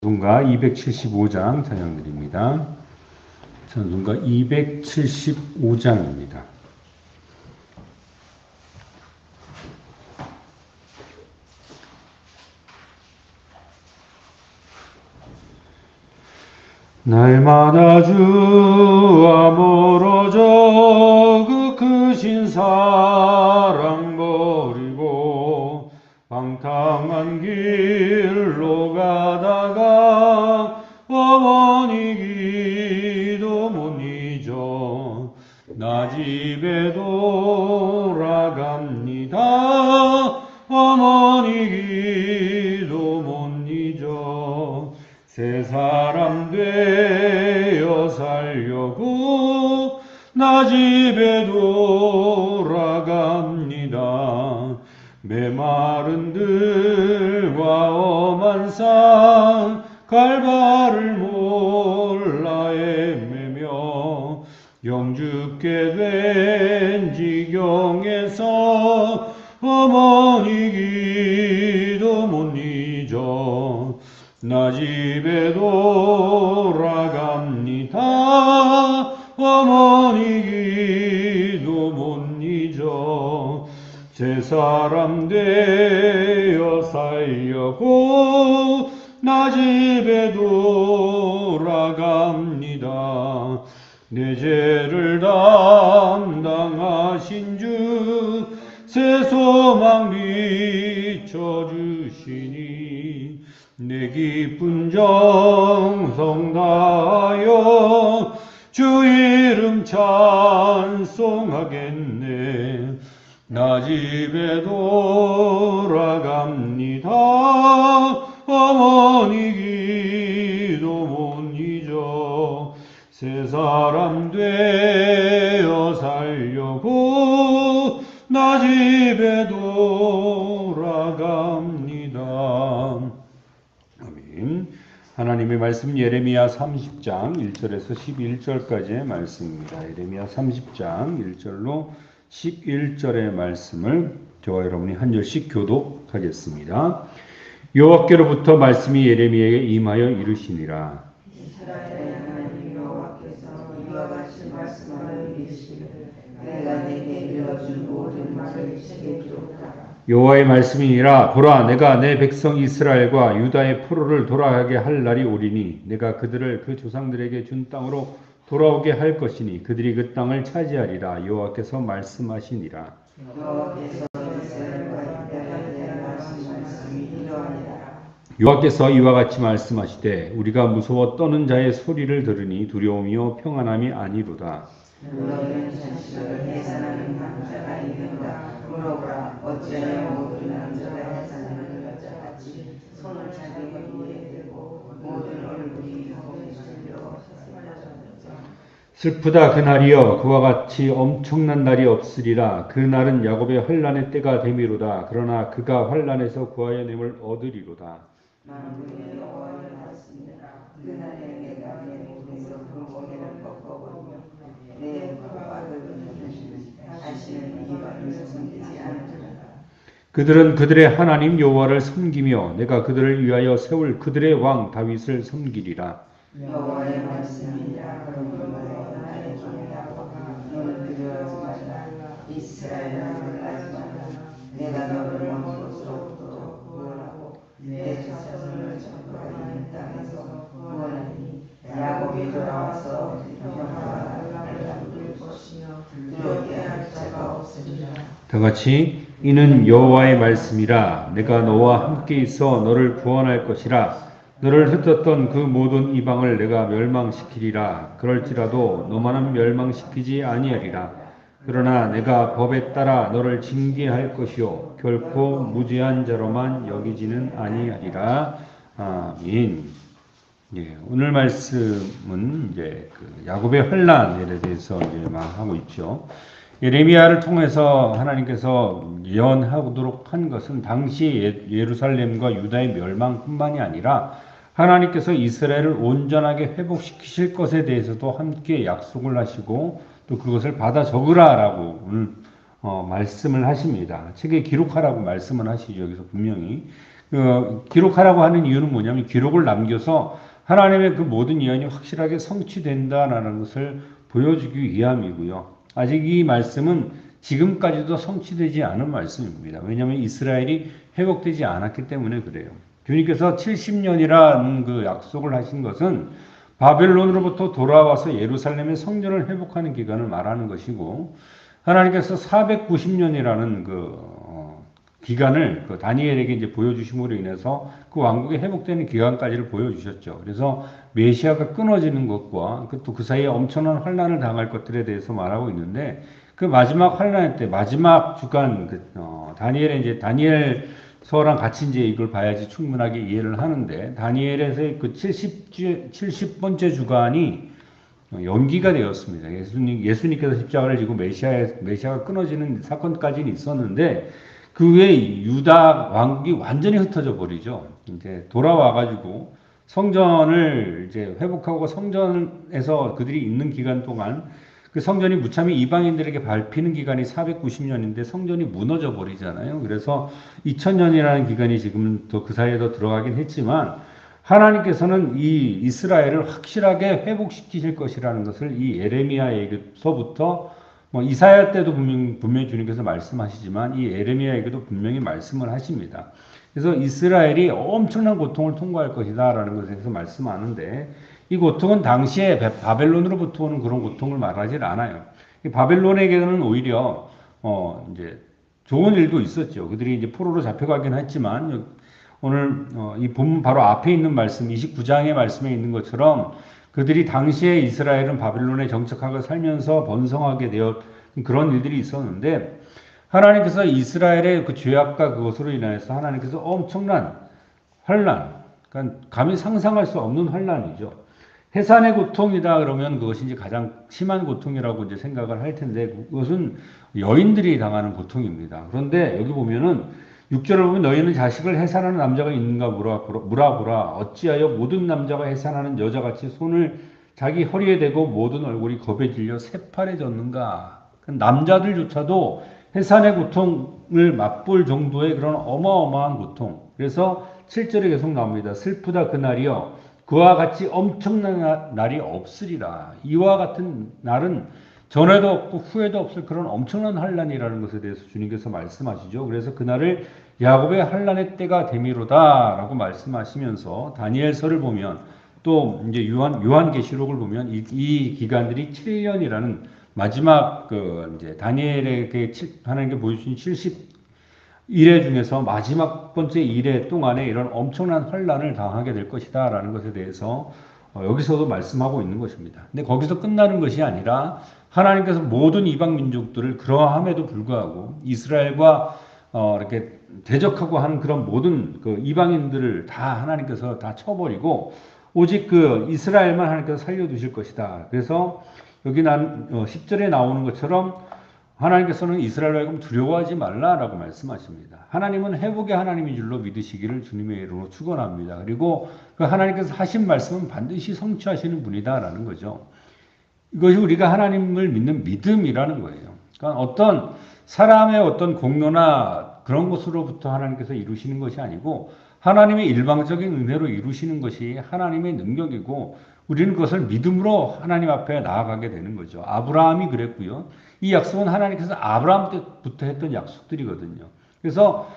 전순가 275장 찬양드립니다. 전순가 275장입니다. 날마다 주와 멀어져 그 크신 사랑 버리고 방탕한 길 돌아갑니다 어머니 기도 못 잊어 새 사람 되어 살려고 나 집에 돌아갑니다. 메마른 들과 엄한 산 갈바를 영죽게 된 지경에서 어머니 기도 못 잊어 나 집에 돌아갑니다. 어머니 기도 못 잊어 제 사람 되어 살려고 나 집에 돌아갑니다. 내 죄를 담당하신 주 새 소망 비춰주시니 내 기쁜 정성 다하여 주 이름 찬송하겠네. 나 집에 돌아갑니다. 어머니 기도 못 잊어 새사 말씀 예레미야 30장 1절에서 11절까지의 말씀입니다. 예레미야 30장 1절로 11절의 말씀을 저와 여러분이 한 절씩 교독하겠습니다. 여호와께로부터 말씀이 예레미야에게 임하여 이르시니라. 내가 내게 일러준 모든 말을 지키도다 여호와의 말씀이니라. 보라 내가 내 백성 이스라엘과 유다의 포로를 돌아가게 할 날이 오리니 내가 그들을 그 조상들에게 준 땅으로 돌아오게 할 것이니 그들이 그 땅을 차지하리라. 여호와께서 말씀하시니라. 여호와께서 이와 같이 말씀하시되 우리가 무서워 떠는 자의 소리를 들으니 두려움이요 평안함이 아니로다 너희는 자식을 해산하는 남자가 있는가 물어보라 어찌하여 모든 남자가 해산하는 여자같이 손을 자기 위에 대고 모든 얼굴이 들려 사라졌는가 슬프다 그날이여. 그와 같이 엄청난 날이 없으리라. 그 날은 야곱의 환란의 때가 되미로다. 그러나 그가 환란에서 구하여 nem을 얻으리로다. 만군의 여호와의 말씀이라 그날에 내가 그들은 그들의 하나님 여호와를 섬기며 내가 그들을 위하여 세울 그들의 왕 다윗을 섬기리라 평화와 나라를 누릴 것이며 두렵게 할 자가 없으리라 다 같이 이는 여호와의 말씀이라. 내가 너와 함께 있어 너를 구원할 것이라. 너를 흩었던 그 모든 이방을 내가 멸망시키리라. 그럴지라도 너만은 멸망시키지 아니하리라. 그러나 내가 법에 따라 너를 징계할 것이요. 결코 무죄한 자로만 여기지는 아니하리라. 아멘. 예, 오늘 말씀은 이제 그 야곱의 환란에 대해서 이제 막 하고 있죠. 예레미야를 통해서 하나님께서 예언하도록 한 것은 당시 예- 예루살렘과 유다의 멸망뿐만이 아니라 하나님께서 이스라엘을 온전하게 회복시키실 것에 대해서도 함께 약속을 하시고 또 그것을 받아 적으라라고 오늘 어, 말씀을 하십니다. 책에 기록하라고 말씀을 하시죠. 여기서 분명히 어, 기록하라고 하는 이유는 뭐냐면 기록을 남겨서 하나님의 그 모든 예언이 확실하게 성취된다라는 것을 보여주기 위함이고요. 아직 이 말씀은 지금까지도 성취되지 않은 말씀입니다. 왜냐하면 이스라엘이 회복되지 않았기 때문에 그래요. 주님께서 70년이라는 그 약속을 하신 것은 바벨론으로부터 돌아와서 예루살렘의 성전을 회복하는 기간을 말하는 것이고 하나님께서 490년이라는 그 어, 기간을 그 다니엘에게 이제 보여주심으로 인해서 그 왕국이 회복되는 기간까지를 보여주셨죠. 그래서 메시아가 끊어지는 것과 또 그 사이에 엄청난 환란을 당할 것들에 대해서 말하고 있는데 그 마지막 환란 때 마지막 주간 그, 어, 다니엘의 이제 다니엘 서랑 같이 이제 이걸 봐야지 충분하게 이해를 하는데 다니엘에서의 그 70주 70번째 주간이 연기가 되었습니다. 예수님 예수님께서 십자가를 지고 메시아 메시아가 끊어지는 사건까지는 있었는데 그 외에 유다 왕국이 완전히 흩어져 버리죠. 이제 돌아와 가지고 성전을 이제 회복하고 성전에서 그들이 있는 기간 동안 그 성전이 무참히 이방인들에게 밟히는 기간이 490년인데 성전이 무너져 버리잖아요. 그래서 2000년이라는 기간이 지금 더 그 사이에 더 들어가긴 했지만 하나님께서는 이 이스라엘을 확실하게 회복시키실 것이라는 것을 이 에레미야에게서부터 뭐 이사야 때도 분명, 분명히 주님께서 말씀하시지만 이 에레미야에게도 분명히 말씀을 하십니다. 그래서 이스라엘이 엄청난 고통을 통과할 것이다라는 것에 대해서 말씀하는데 이 고통은 당시에 바벨론으로부터 오는 그런 고통을 말하지 않아요. 바벨론에게는 오히려 어 이제 좋은 일도 있었죠. 그들이 이제 포로로 잡혀가긴 했지만 오늘 어, 이 본문 바로 앞에 있는 말씀 29장의 말씀에 있는 것처럼 그들이 당시에 이스라엘은 바벨론에 정착하고 살면서 번성하게 되어 그런 일들이 있었는데 하나님께서 이스라엘의 그 죄악과 그것으로 인하여서 하나님께서 엄청난 환란, 그러니까 감히 상상할 수 없는 환란이죠. 해산의 고통이다 그러면 그것이 이제 가장 심한 고통이라고 이제 생각을 할 텐데 그것은 여인들이 당하는 고통입니다. 그런데 여기 보면은 6절을 보면 너희는 자식을 해산하는 남자가 있는가 물어보라. 어찌하여 모든 남자가 해산하는 여자같이 손을 자기 허리에 대고 모든 얼굴이 겁에 질려 새파래졌는가. 남자들조차도 해산의 고통을 맛볼 정도의 그런 어마어마한 고통. 그래서 7절에 계속 나옵니다. 슬프다 그날이여 그와 같이 엄청난 날이 없으리라. 이와 같은 날은 전에도 없고 후에도 없을 그런 엄청난 환란이라는 것에 대해서 주님께서 말씀하시죠. 그래서 그날을 야곱의 환란의 때가 되미로다라고 말씀하시면서 다니엘서를 보면 또 이제 요한 요한계시록을 보면 이, 이 기간들이 7년이라는 마지막 그 이제 다니엘에게 하나님께 보여주신 70 일회 중에서 마지막 번째 일회 동안에 이런 엄청난 환란을 당하게 될 것이다라는 것에 대해서 어, 여기서도 말씀하고 있는 것입니다. 근데 거기서 끝나는 것이 아니라 하나님께서 모든 이방 민족들을 그러함에도 불구하고 이스라엘과 어, 이렇게 대적하고 하는 그런 모든 그 이방인들을 다 하나님께서 다 쳐버리고 오직 그 이스라엘만 하나님께서 살려두실 것이다. 그래서 여기 난 어, 10절에 나오는 것처럼 하나님께서는 이스라엘 하여금 두려워하지 말라라고 말씀하십니다. 하나님은 회복의 하나님인 줄로 믿으시기를 주님의 이름으로 축원합니다. 그리고 그 하나님께서 하신 말씀은 반드시 성취하시는 분이다라는 거죠. 이것이 우리가 하나님을 믿는 믿음이라는 거예요. 그러니까 어떤 사람의 어떤 공로나 그런 것으로부터 하나님께서 이루시는 것이 아니고 하나님의 일방적인 은혜로 이루시는 것이 하나님의 능력이고 우리는 그것을 믿음으로 하나님 앞에 나아가게 되는 거죠. 아브라함이 그랬고요. 이 약속은 하나님께서 아브라함 때부터 했던 약속들이거든요. 그래서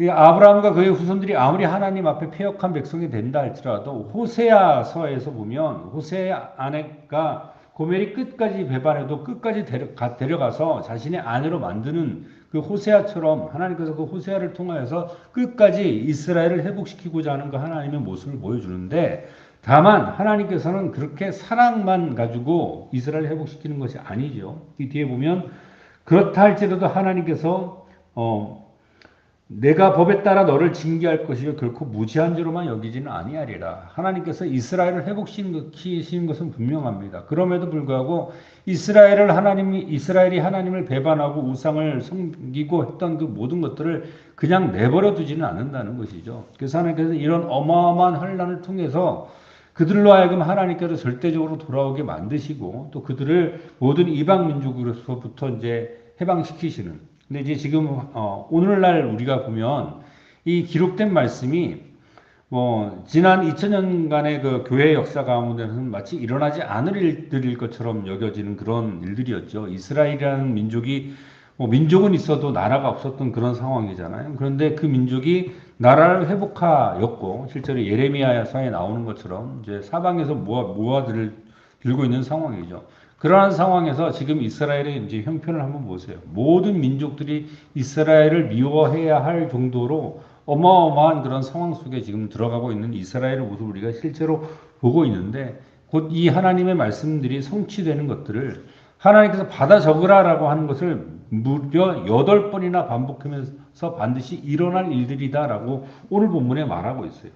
아브라함과 그의 후손들이 아무리 하나님 앞에 폐역한 백성이 된다 할지라도 호세아서에서 보면 호세아 아내가 고멜이 끝까지 배반해도 끝까지 데려가, 데려가서 자신의 아내로 만드는 그 호세아처럼 하나님께서 그 호세아를 통하여서 끝까지 이스라엘을 회복시키고자 하는 그 하나님의 모습을 보여주는데 다만 하나님께서는 그렇게 사랑만 가지고 이스라엘 회복시키는 것이 아니죠. 이 뒤에 보면 그렇다 할지라도 하나님께서 어 내가 법에 따라 너를 징계할 것이요 결코 무지한 죄로만 여기지는 아니하리라. 하나님께서 이스라엘을 회복시키시는 것은 분명합니다. 그럼에도 불구하고 이스라엘을 하나님이 이스라엘이 하나님을 배반하고 우상을 섬기고 했던 그 모든 것들을 그냥 내버려 두지는 않는다는 것이죠. 그래서 하나님께서 이런 어마어마한 환란을 통해서 그들로 하여금 하나님께로 절대적으로 돌아오게 만드시고 또 그들을 모든 이방 민족으로서부터 이제 해방시키시는. 근데 이제 지금 어, 오늘날 우리가 보면 이 기록된 말씀이 뭐 지난 2000년간의 그 교회 역사 가운데는 마치 일어나지 않을 일들일 것처럼 여겨지는 그런 일들이었죠. 이스라엘이라는 민족이 뭐 민족은 있어도 나라가 없었던 그런 상황이잖아요. 그런데 그 민족이 나라를 회복하였고 실제로 예레미야서에 나오는 것처럼 이제 사방에서 모아 모아들 들고 있는 상황이죠. 그러한 상황에서 지금 이스라엘의 이제 형편을 한번 보세요. 모든 민족들이 이스라엘을 미워해야 할 정도로 어마어마한 그런 상황 속에 지금 들어가고 있는 이스라엘의 모습을 우리가 실제로 보고 있는데 곧 이 하나님의 말씀들이 성취되는 것들을 하나님께서 받아 적으라라고 하는 것을 무려 여덟 번이나 반복하면서 반드시 일어날 일들이다라고 오늘 본문에 말하고 있어요.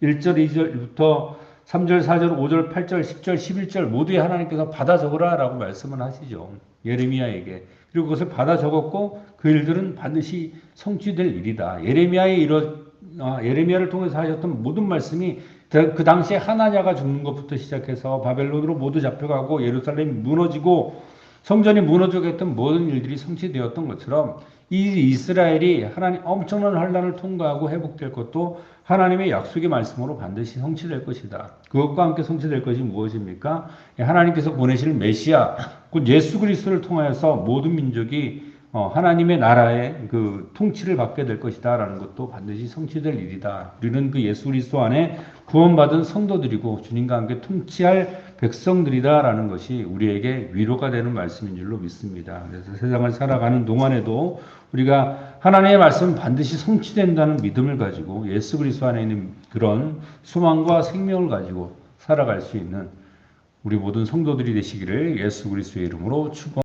1절, 2절부터 3절, 4절, 5절, 8절, 10절, 11절 모두에 하나님께서 받아 적으라 라고 말씀을 하시죠. 예레미야에게. 그리고 그것을 받아 적었고 그 일들은 반드시 성취될 일이다. 예레미야의 이런 아, 예레미야를 통해서 하셨던 모든 말씀이 그 당시에 하나냐가 죽는 것부터 시작해서 바벨론으로 모두 잡혀가고 예루살렘이 무너지고 성전이 무너지게 했던 모든 일들이 성취되었던 것처럼 이 이스라엘이 하나님 엄청난 환란을 통과하고 회복될 것도 하나님의 약속의 말씀으로 반드시 성취될 것이다. 그것과 함께 성취될 것이 무엇입니까? 하나님께서 보내실 메시아, 곧 예수 그리스도를 통하여서 모든 민족이 어, 하나님의 나라의 그 통치를 받게 될 것이다라는 것도 반드시 성취될 일이다. 우리는 그 예수 그리스도 안에 구원받은 성도들이고 주님과 함께 통치할 백성들이다라는 것이 우리에게 위로가 되는 말씀인 줄로 믿습니다. 그래서 세상을 살아가는 동안에도 우리가 하나님의 말씀은 반드시 성취된다는 믿음을 가지고 예수 그리스도 안에 있는 그런 소망과 생명을 가지고 살아갈 수 있는 우리 모든 성도들이 되시기를 예수 그리스도의 이름으로 축원